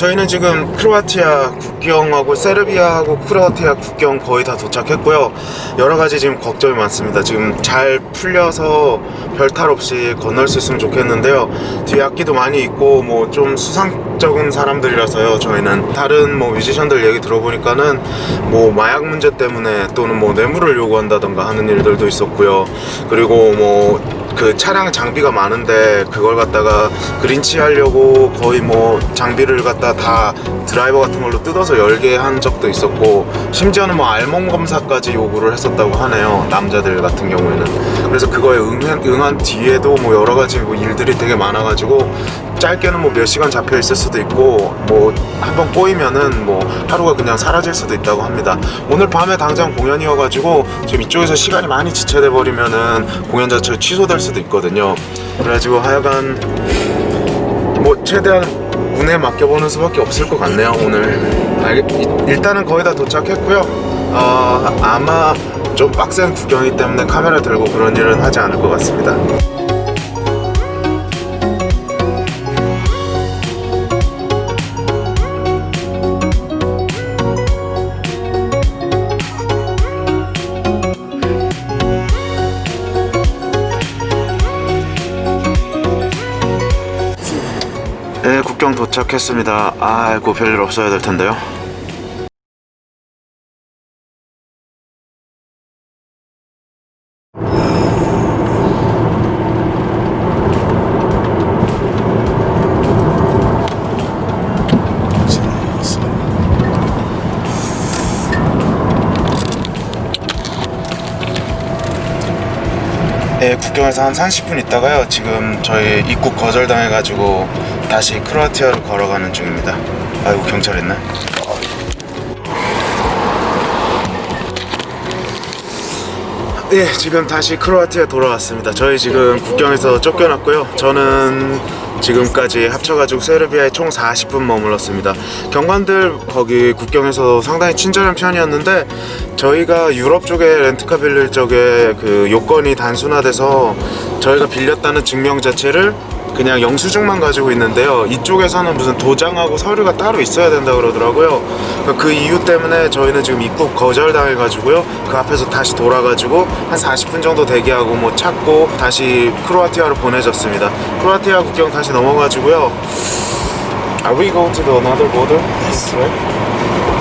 저희는 지금 크로아티아 국경하고 세르비아하고 크로아티아 국경 거의 다 도착했고요. 여러 가지 지금 걱정이 많습니다. 지금 잘 풀려서 별탈 없이 건널 수 있으면 좋겠는데요. 뒤에 악기도 많이 있고 뭐 좀 수상적인 사람들이라서요. 저희는 다른 뭐 뮤지션들 얘기 들어보니까는 뭐 마약 문제 때문에 또는 뭐 뇌물을 요구한다던가 하는 일들도 있었고요. 그리고 뭐 그 차량 장비가 많은데 그걸 갖다가 그린치 하려고 거의 뭐 장비를 갖다 다 드라이버 같은 걸로 뜯어서 열게 한 적도 있었고 심지어는 뭐 알몸 검사까지 요구를 했었다고 하네요 남자들 같은 경우에는. 그래서 그거에 응한, 응한 뒤에도 뭐 여러 가지 뭐 일들이 되게 많아가지고 짧게는 뭐 몇 시간 잡혀 있을 수도 있고 뭐 한번 꼬이면은 뭐 하루가 그냥 사라질 수도 있다고 합니다. 오늘 밤에 당장 공연이어가지고 지금 이쪽에서 시간이 많이 지체돼 버리면은 공연 자체 취소될 수도 있거든요. 그래가지고 하여간 뭐 최대한 운에 맡겨보는 수밖에 없을 것 같네요 오늘. 일단은 거의 다 도착했고요. 어, 아마 좀 빡센 구경이기 때문에 카메라 들고 그런 일은 하지 않을 것 같습니다 도착했습니다 아이고 별일 없어야 될 텐데요 네, 국경에서 한 30분 있다가요. 지금 저희 입국 거절당해가지고 다시 크로아티아로 걸어가는 중입니다. 아이고 경찰 있네. 예, 지금 다시 크로아티아 돌아왔습니다. 저희 지금 국경에서 쫓겨났고요. 저는 지금까지 합쳐가지고 세르비아에 총 40분 머물렀습니다. 경관들 거기 국경에서 상당히 친절한 편이었는데 저희가 유럽 쪽에 렌트카 빌릴 적에 그 요건이 단순화돼서 저희가 빌렸다는 증명 자체를 그냥 영수증만 가지고 있는데요. 이쪽에서는 무슨 도장하고 서류가 따로 있어야 된다 그러더라고요. 그러니까 그 이유 때문에 저희는 지금 입국 거절당해가지고요. 그 앞에서 다시 돌아가지고 한 40분 정도 대기하고 뭐 찾고 다시 크로아티아로 보내졌습니다. 크로아티아 국경 다시 넘어가지고요. Are we going to the another border? Yes.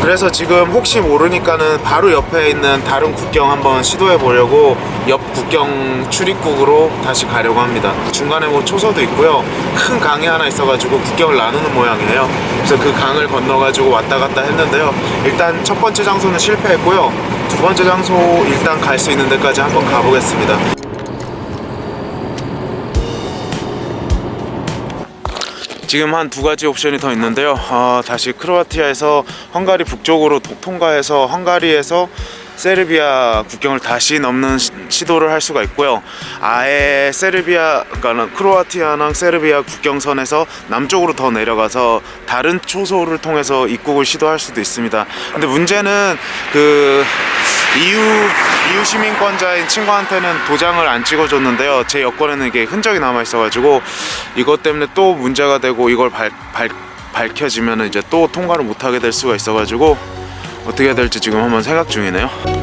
그래서 지금 혹시 모르니까는 바로 옆에 있는 다른 국경 한번 시도해 보려고 옆 국경 출입국으로 다시 가려고 합니다. 중간에 뭐 초소도 있고요. 큰 강이 하나 있어가지고 국경을 나누는 모양이에요. 그래서 그 강을 건너가지고 왔다 갔다 했는데요. 일단 첫 번째 장소는 실패했고요. 두 번째 장소 일단 갈 수 있는 데까지 한번 가보겠습니다. 지금 한 두 가지 옵션이 더 있는데요. 아, 다시 크로아티아에서 헝가리 북쪽으로 도- 통과해서 헝가리에서 세르비아 국경을 다시 넘는 시, 시도를 할 수가 있고요. 아예 세르비아, 그러니까 크로아티아랑 세르비아 국경선에서 남쪽으로 더 내려가서 다른 초소를 통해서 입국을 시도할 수도 있습니다. 근데 문제는 그 EU EU 시민권자인 친구한테는 도장을 안 찍어줬는데요. 제 여권에는 이게 흔적이 남아 있어가지고 이것 때문에 또 문제가 되고 이걸 발, 발, 밝혀지면 이제 또 통과를 못하게 될 수가 있어가지고 어떻게 될지 지금 한번 생각 중이네요.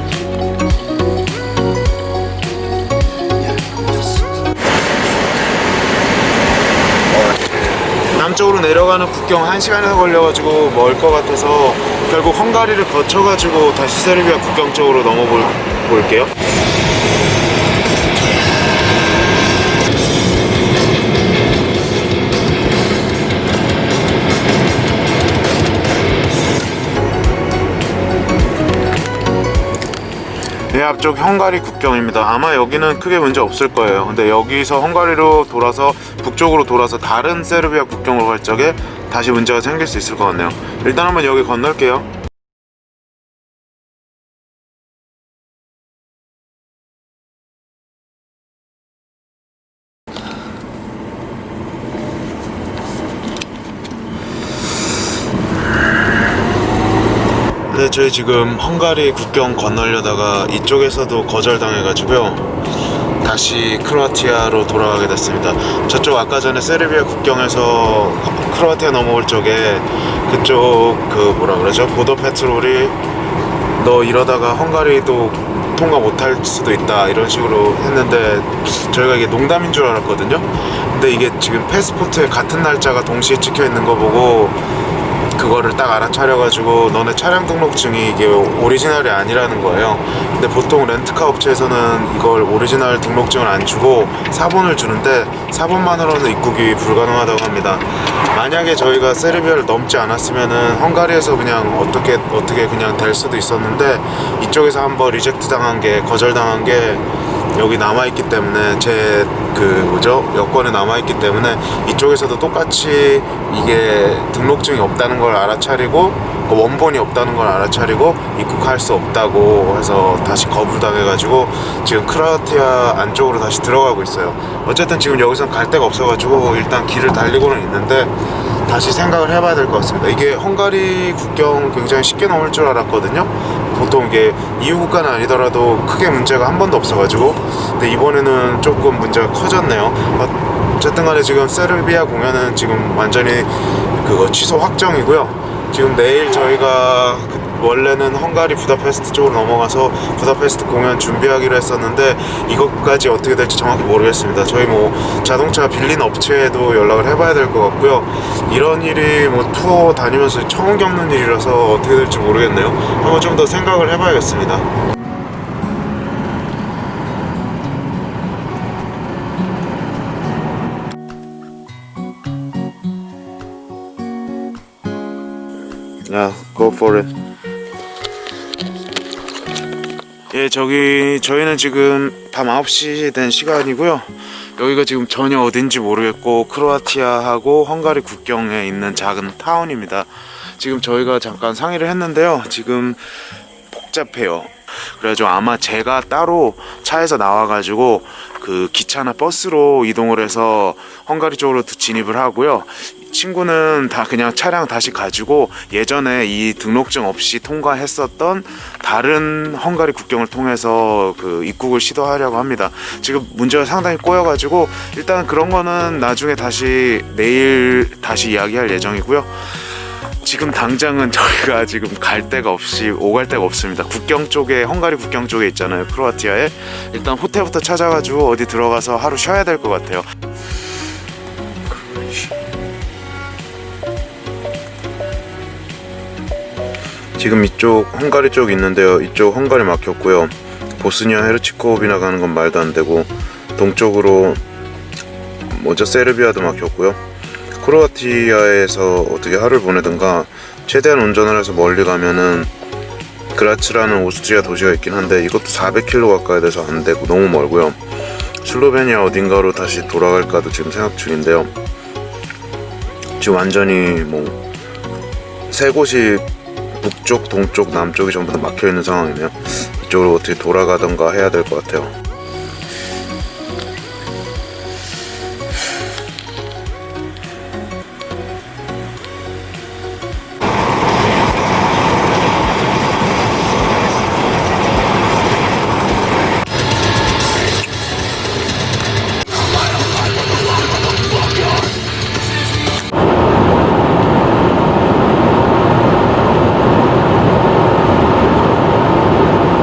남쪽으로 내려가는 국경 1시간이나 걸려가지고 멀 것 같아서 결국 헝가리를 거쳐가지고 다시 세르비아 국경 쪽으로 넘어볼 볼게요. 네, 앞쪽 헝가리 국경입니다. 아마 여기는 크게 문제 없을 거예요. 근데 여기서 헝가리로 돌아서 북쪽으로 돌아서 다른 세르비아 국경으로 갈 적에 다시 문제가 생길 수 있을 것 같네요. 일단 한번 여기 건널게요. 네, 저희 지금 헝가리 국경 건너려다가 이쪽에서도 거절당해가지고요. 다시 크로아티아로 돌아가게 됐습니다. 저쪽 아까 전에 세르비아 국경에서 크로아티아 넘어올 쪽에 그쪽 그 뭐라 그러죠 보더 페트롤이 너 이러다가 헝가리도 통과 못할 수도 있다 이런 식으로 했는데 저희가 이게 농담인 줄 알았거든요. 근데 이게 지금 패스포트에 같은 날짜가 동시에 찍혀 있는 거 보고 그거를 딱 알아차려가지고 너네 차량 등록증이 이게 오리지널이 아니라는 거예요. 근데 보통 렌트카 업체에서는 이걸 오리지널 등록증을 안 주고 사본을 주는데 사본만으로는 입국이 불가능하다고 합니다. 만약에 저희가 세르비아를 넘지 않았으면은 헝가리에서 그냥 어떻게 어떻게 그냥 될 수도 있었는데 이쪽에서 한번 리젝트 당한 게 거절 당한 게 여기 남아 있기 때문에 제 그 뭐죠 여권에 남아 있기 때문에 이쪽에서도 똑같이 이게 등록증이 없다는 걸 알아차리고 그 원본이 없다는 걸 알아차리고 입국할 수 없다고 해서 다시 거부당해가지고 지금 크로아티아 안쪽으로 다시 들어가고 있어요. 어쨌든 지금 여기선 갈 데가 없어가지고 일단 길을 달리고는 있는데 다시 생각을 해봐야 될 것 같습니다. 이게 헝가리 국경 굉장히 쉽게 넘을 줄 알았거든요. 보통 이게 EU 국가는 아니더라도 크게 문제가 한 번도 없어가지고 근데 이번에는 조금 문제가 커졌네요. 어, 어쨌든 간에 지금 세르비아 공연은 지금 완전히 그거 취소 확정이고요. 지금 내일 저희가 그 원래는 헝가리 부다페스트 쪽으로 넘어가서 부다페스트 공연 준비하기로 했었는데 이것까지 어떻게 될지 정확히 모르겠습니다. 저희 뭐 자동차 빌린 업체에도 연락을 해봐야 될 것 같고요. 이런 일이 뭐 투어 다니면서 처음 겪는 일이라서 어떻게 될지 모르겠네요. 한번 좀 더 생각을 해봐야겠습니다. 야, go for it. 예, 저기 저희는 지금 밤 9시 된 시간이고요. 여기가 지금 전혀 어딘지 모르겠고 크로아티아하고 헝가리 국경에 있는 작은 타운입니다. 지금 저희가 잠깐 상의를 했는데요. 지금 복잡해요. 그래가지고 아마 제가 따로 차에서 나와가지고 그 기차나 버스로 이동을 해서 헝가리 쪽으로 진입을 하고요. 친구는 다 그냥 차량 다시 가지고 예전에 이 등록증 없이 통과했었던 다른 헝가리 국경을 통해서 그 입국을 시도하려고 합니다. 지금 문제가 상당히 꼬여가지고 일단 그런 거는 나중에 다시 내일 다시 이야기할 예정이고요. 지금 당장은 저희가 지금 갈 데가 없이 오갈 데가 없습니다. 국경 쪽에 헝가리 국경 쪽에 있잖아요. 크로아티아에 일단 호텔부터 찾아가지고 어디 들어가서 하루 쉬어야 될 것 같아요. 지금 이쪽 헝가리 쪽 있는데요. 이쪽 헝가리 막혔고요. 보스니아 헤르치코비나 가는 건 말도 안 되고 동쪽으로 먼저 세르비아도 막혔고요. 크로아티아에서 어떻게 하루를 보내든가 최대한 운전을 해서 멀리 가면은 그라츠라는 오스트리아 도시가 있긴 한데 이것도 400km 가까이 돼서 안 되고 너무 멀고요. 슬로베니아 어딘가로 다시 돌아갈까도 지금 생각 중인데요. 지금 완전히 뭐 세 곳이 북쪽, 동쪽, 남쪽이 전부 다 막혀 있는 상황이네요. 이쪽으로 어떻게 돌아가던가 해야 될 것 같아요.